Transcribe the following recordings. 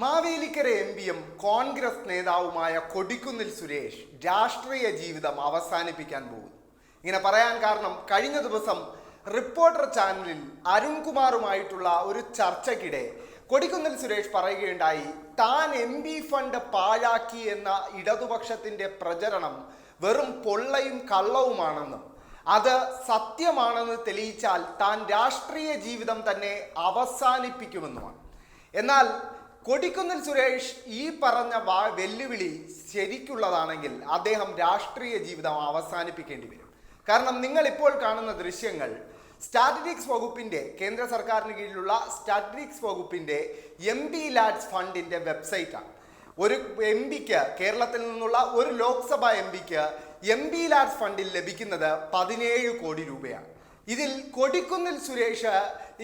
Mavelikkara M പിയും കോൺഗ്രസ് നേതാവുമായ കൊടിക്കുന്നിൽ സുരേഷ് രാഷ്ട്രീയ ജീവിതം അവസാനിപ്പിക്കാൻ പോകുന്നു. ഇങ്ങനെ പറയാൻ കാരണം കഴിഞ്ഞ ദിവസം റിപ്പോർട്ടർ ചാനലിൽ അരുൺകുമാറുമായിട്ടുള്ള ഒരു ചർച്ചയ്ക്കിടെ കൊടിക്കുന്നിൽ സുരേഷ് പറയുകയുണ്ടായി താൻ എം പി ഫണ്ട് പാഴാക്കി എന്ന ഇടതുപക്ഷത്തിന്റെ പ്രചരണം വെറും പൊള്ളയും കള്ളവുമാണെന്നും അത് സത്യമാണെന്ന് തെളിയിച്ചാൽ താൻ രാഷ്ട്രീയ ജീവിതം തന്നെ അവസാനിപ്പിക്കുമെന്നുമാണ്. എന്നാൽ കൊടിക്കുന്നിൽ സുരേഷ് ഈ പറഞ്ഞ വാ വെല്ലുവിളി ശരിക്കുള്ളതാണെങ്കിൽ അദ്ദേഹം രാഷ്ട്രീയ ജീവിതം അവസാനിപ്പിക്കേണ്ടി വരും. കാരണം നിങ്ങൾ ഇപ്പോൾ കാണുന്ന ദൃശ്യങ്ങൾ സ്റ്റാറ്റിക്സ് വകുപ്പിന്റെ കേന്ദ്ര സർക്കാരിന് കീഴിലുള്ള സ്റ്റാറ്റിക്സ് വകുപ്പിന്റെ എം പി ഫണ്ടിന്റെ വെബ്സൈറ്റാണ്. ഒരു എം പിക്ക് കേരളത്തിൽ നിന്നുള്ള ഒരു ലോക്സഭാ എം പിക്ക് എം പി ലാഡ്സ് ഫണ്ടിൽ ലഭിക്കുന്നത് പതിനേഴ് കോടി രൂപയാണ്. ഇതിൽ കൊടിക്കുന്നിൽ സുരേഷ്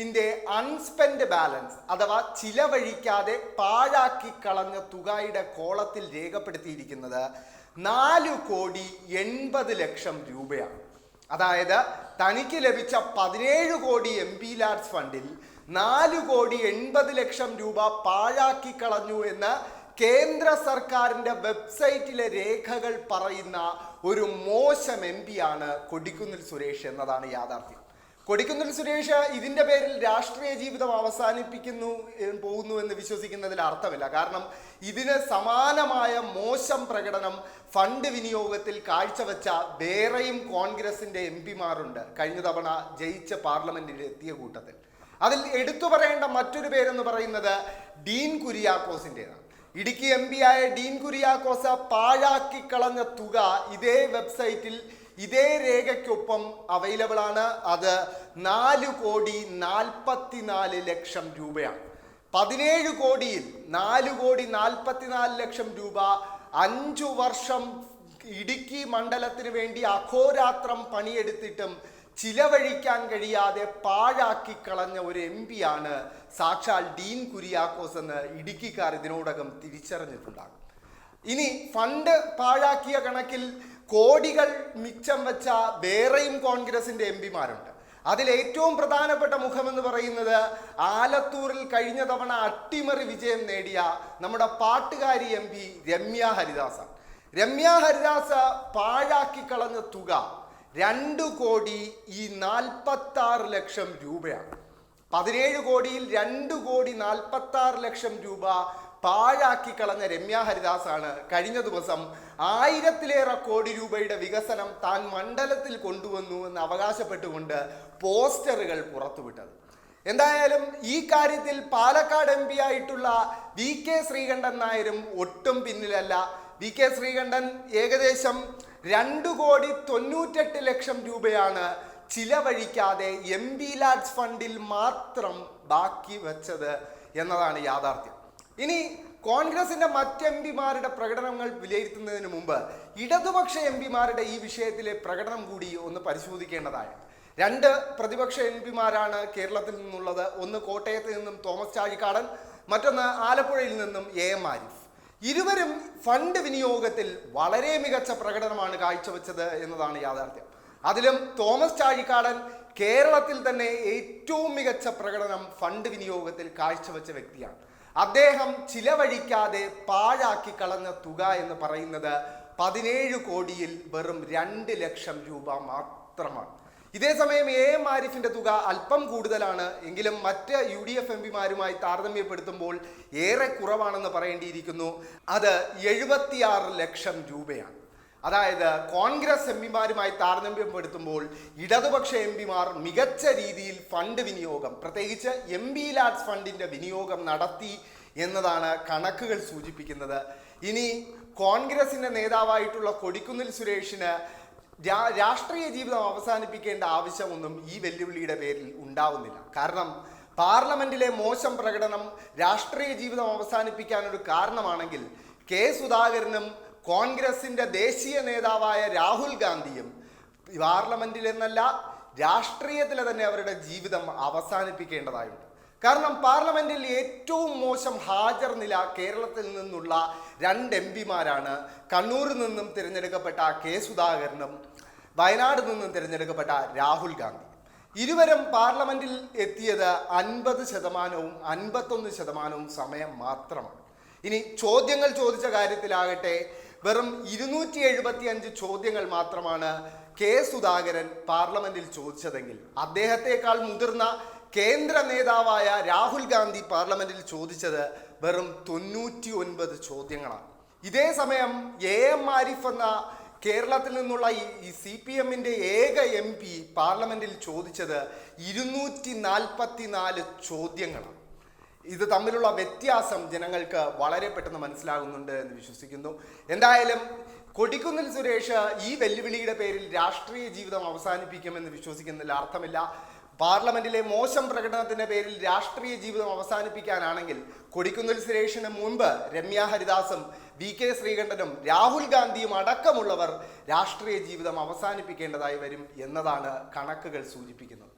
ഇന്റെ അൺസ്പെൻഡ് ബാലൻസ് അഥവാ ചിലവഴിക്കാതെ പാഴാക്കി കളഞ്ഞ തുകയുടെ കോളത്തിൽ രേഖപ്പെടുത്തിയിരിക്കുന്നത് നാല് കോടി എൺപത് ലക്ഷം രൂപയാണ്. അതായത് തനിക്ക് ലഭിച്ച പതിനേഴ് കോടി എം പി ലാഡ്സ് ഫണ്ടിൽ നാല് കോടി എൺപത് ലക്ഷം രൂപ പാഴാക്കി കളഞ്ഞു എന്ന് കേന്ദ്ര സർക്കാരിന്റെ വെബ്സൈറ്റിലെ രേഖകൾ പറയുന്ന ഒരു മോശം എം ആണ് കൊടിക്കുന്നിൽ സുരേഷ് എന്നതാണ് യാഥാർത്ഥ്യം. കൊടിക്കുന്നിൽ സുരേഷ് ഇതിന്റെ പേരിൽ രാഷ്ട്രീയ ജീവിതം അവസാനിപ്പിക്കുന്നു പോകുന്നു എന്ന് വിശ്വസിക്കുന്നതിൽ അർത്ഥമില്ല. കാരണം ഇതിന് സമാനമായ മോശം പ്രകടനം ഫണ്ട് വിനിയോഗത്തിൽ കാഴ്ചവെച്ച വേറെയും കോൺഗ്രസിന്റെ എം പിമാരുണ്ട്. കഴിഞ്ഞ തവണ ജയിച്ച പാർലമെന്റിൽ എത്തിയ കൂട്ടത്തിൽ. അതിൽ എടുത്തു പറയേണ്ട മറ്റൊരു പേരെന്ന് പറയുന്നത് ഡീൻ കുര്യാക്കോസിന്റെതാണ് ഇടുക്കി എം പി ആയ ഡീൻ കുര്യാക്കോസ പാഴാക്കി കളഞ്ഞ തുക ഇതേ വെബ്സൈറ്റിൽ ഇതേ രേഖയ്ക്കൊപ്പം അവൈലബിൾ ആണ്. അത് നാല് കോടി നാൽപ്പത്തിനാല് ലക്ഷം രൂപയാണ്. പതിനേഴ് കോടിയിൽ നാല് കോടി നാൽപ്പത്തിനാല് ലക്ഷം രൂപ അഞ്ചു വർഷം ഇടുക്കി മണ്ഡലത്തിന് വേണ്ടി അഹോരാത്രം പണിയെടുത്തിട്ടും ചിലവഴിക്കാൻ കഴിയാതെ പാഴാക്കി കളഞ്ഞ ഒരു എം പിയാണ് സാക്ഷാൽ ഡീൻ കുര്യാക്കോസ് എന്ന് ഇടുക്കിക്കാർ ഇതിനോടകം തിരിച്ചറിഞ്ഞിട്ടുണ്ടാകും. ഇനി ഫണ്ട് പാഴാക്കിയ കണക്കിൽ കോടികൾ മിച്ചം വെച്ച വേറെയും കോൺഗ്രസിന്റെ എം പിമാരുണ്ട്. അതിൽ ഏറ്റവും പ്രധാനപ്പെട്ട മുഖമെന്ന് പറയുന്നത് ആലത്തൂരിൽ കഴിഞ്ഞ തവണ അട്ടിമറി വിജയം നേടിയ നമ്മുടെ പാട്ടുകാരി എം പി രമ്യ ഹരിദാസാണ്. രമ്യ ഹരിദാസ് പാഴാക്കി കളഞ്ഞ തുക രണ്ട് കോടി ഈ നാൽപ്പത്തി ആറ് ലക്ഷം രൂപയാണ്. പതിനേഴ് കോടിയിൽ രണ്ട് കോടി നാൽപ്പത്തി ആറ് ലക്ഷം രൂപ പാഴാക്കി കളഞ്ഞ രമ്യ ഹരിദാസാണ് കഴിഞ്ഞ ദിവസം ആയിരത്തിലേറെ കോടി രൂപയുടെ വികസനം താൻ മണ്ഡലത്തിൽ കൊണ്ടുവന്നു എന്ന് അവകാശപ്പെട്ടുകൊണ്ട് പോസ്റ്ററുകൾ പുറത്തുവിട്ടത്. എന്തായാലും ഈ കാര്യത്തിൽ പാലക്കാട് എം പി ആയിട്ടുള്ള വി കെ ശ്രീകണ്ഠൻ നായരും ഒട്ടും പിന്നിലല്ല. വി കെ ശ്രീകണ്ഠൻ ഏകദേശം രണ്ട് കോടി തൊണ്ണൂറ്റെട്ട് ലക്ഷം രൂപയാണ് ചിലവഴിക്കാതെ എം ബി ലാഡ്സ് ഫണ്ടിൽ മാത്രം ബാക്കി വെച്ചത് എന്നതാണ് യാഥാർത്ഥ്യം. ഇനി കോൺഗ്രസിന്റെ മറ്റ് എം പിമാരുടെ പ്രകടനങ്ങൾ വിലയിരുത്തുന്നതിന് മുമ്പ് ഇടതുപക്ഷ എം പിമാരുടെ ഈ വിഷയത്തിലെ പ്രകടനം കൂടി ഒന്ന് പരിശോധിക്കേണ്ടതായുണ്ട്. രണ്ട് പ്രതിപക്ഷ എം പിമാരാണ് കേരളത്തിൽ നിന്നുള്ളത്. ഒന്ന് കോട്ടയത്ത് നിന്നും തോമസ് ചാഴിക്കാടൻ മറ്റൊന്ന് ആലപ്പുഴയിൽ നിന്നും എ എം ആരിഫ്. ഇരുവരും ഫണ്ട് വിനിയോഗത്തിൽ വളരെ മികച്ച പ്രകടനമാണ് കാഴ്ചവെച്ചത് എന്നതാണ് യാഥാർത്ഥ്യം. അതിലും തോമസ് ചാഴിക്കാടൻ കേരളത്തിൽ തന്നെ ഏറ്റവും മികച്ച പ്രകടനം ഫണ്ട് വിനിയോഗത്തിൽ കാഴ്ചവെച്ച വ്യക്തിയാണ്. അദ്ദേഹം ചിലവഴിക്കാതെ പാഴാക്കി കളഞ്ഞ തുക എന്ന് പറയുന്നത് പതിനേഴ് കോടിയിൽ വെറും രണ്ട് ലക്ഷം രൂപ മാത്രമാണ്. ഇതേസമയം എ എം ആരിഫിന്റെ തുക അല്പം കൂടുതലാണ്. എങ്കിലും മറ്റ് യു ഡി എഫ് എം പിമാരുമായി താരതമ്യപ്പെടുത്തുമ്പോൾ ഏറെ കുറവാണെന്ന് പറയേണ്ടിയിരിക്കുന്നു. അത് എഴുപത്തിയാറ് ലക്ഷം രൂപയാണ്. അതായത് കോൺഗ്രസ് എം പിമാരുമായി താരതമ്യപ്പെടുത്തുമ്പോൾ ഇടതുപക്ഷ എം പിമാർ മികച്ച രീതിയിൽ ഫണ്ട് വിനിയോഗം പ്രത്യേകിച്ച് എം പി ലാഡ്സ് ഫണ്ടിന്റെ വിനിയോഗം നടത്തി എന്നതാണ് കണക്കുകൾ സൂചിപ്പിക്കുന്നത്. ഇനി കോൺഗ്രസിന്റെ നേതാവായിട്ടുള്ള കൊടിക്കുന്നിൽ സുരേഷിന് രാഷ്ട്രീയ ജീവിതം അവസാനിപ്പിക്കേണ്ട ആവശ്യമൊന്നും ഈ വെല്ലുവിളിയുടെ പേരിൽ ഉണ്ടാവുന്നില്ല. കാരണം പാർലമെന്റിലെ മോശം പ്രകടനം രാഷ്ട്രീയ ജീവിതം അവസാനിപ്പിക്കാൻ ഒരു കാരണമാണെങ്കിൽ കെ സുധാകരനും കോൺഗ്രസിന്റെ ദേശീയ നേതാവായ രാഹുൽ ഗാന്ധിയും പാർലമെന്റിൽ എന്നല്ല രാഷ്ട്രീയത്തിലെ തന്നെ അവരുടെ ജീവിതം അവസാനിപ്പിക്കേണ്ടതായുണ്ട്. കാരണം പാർലമെന്റിൽ ഏറ്റവും മോശം ഹാജർ നില കേരളത്തിൽ നിന്നുള്ള രണ്ട് എം പിമാരാണ്. കണ്ണൂരിൽ നിന്നും തിരഞ്ഞെടുക്കപ്പെട്ട കെ സുധാകരനും വയനാട് നിന്നും തിരഞ്ഞെടുക്കപ്പെട്ട രാഹുൽ ഗാന്ധി. ഇരുവരും പാർലമെന്റിൽ എത്തിയത് അൻപത് ശതമാനവും അൻപത്തൊന്ന് ശതമാനവും സമയം മാത്രമാണ്. ഇനി ചോദ്യങ്ങൾ ചോദിച്ച കാര്യത്തിലാകട്ടെ വെറും ഇരുന്നൂറ്റി എഴുപത്തി അഞ്ച് ചോദ്യങ്ങൾ മാത്രമാണ് കെ സുധാകരൻ പാർലമെന്റിൽ ചോദിച്ചതെങ്കിൽ അദ്ദേഹത്തെക്കാൾ മുതിർന്ന കേന്ദ്ര നേതാവായ രാഹുൽ ഗാന്ധി പാർലമെന്റിൽ ചോദിച്ചത് വെറും തൊണ്ണൂറ്റി ഒൻപത് ചോദ്യങ്ങളാണ്. ഇതേ സമയം എ എം ആരിഫ് എന്ന കേരളത്തിൽ നിന്നുള്ള ഈ സി പി എമ്മിന്റെ ഏക എം പി പാർലമെന്റിൽ ചോദിച്ചത് ഇരുന്നൂറ്റി നാൽപ്പത്തി നാല് ചോദ്യങ്ങളാണ്. ഇത് തമ്മിലുള്ള വ്യത്യാസം ജനങ്ങൾക്ക് വളരെ പെട്ടെന്ന് മനസ്സിലാകുന്നുണ്ട് എന്ന് വിശ്വസിക്കുന്നു. എന്തായാലും കൊടിക്കുന്നിൽ സുരേഷ് ഈ വെല്ലുവിളിയുടെ പേരിൽ രാഷ്ട്രീയ ജീവിതം അവസാനിപ്പിക്കുമെന്ന് വിശ്വസിക്കുന്നതിൽ അർത്ഥമില്ല. പാർലമെന്റിലെ മോശം പ്രകടനത്തിന്റെ പേരിൽ രാഷ്ട്രീയ ജീവിതം അവസാനിപ്പിക്കാനാണെങ്കിൽ കൊടിക്കുന്നിൽ സുരേഷിന് മുൻപ് രമ്യ ഹരിദാസും വി കെ ശ്രീകണ്ഠനും രാഹുൽ ഗാന്ധിയും അടക്കമുള്ളവർ രാഷ്ട്രീയ ജീവിതം അവസാനിപ്പിക്കേണ്ടതായി വരും എന്നതാണ് കണക്കുകൾ സൂചിപ്പിക്കുന്നത്.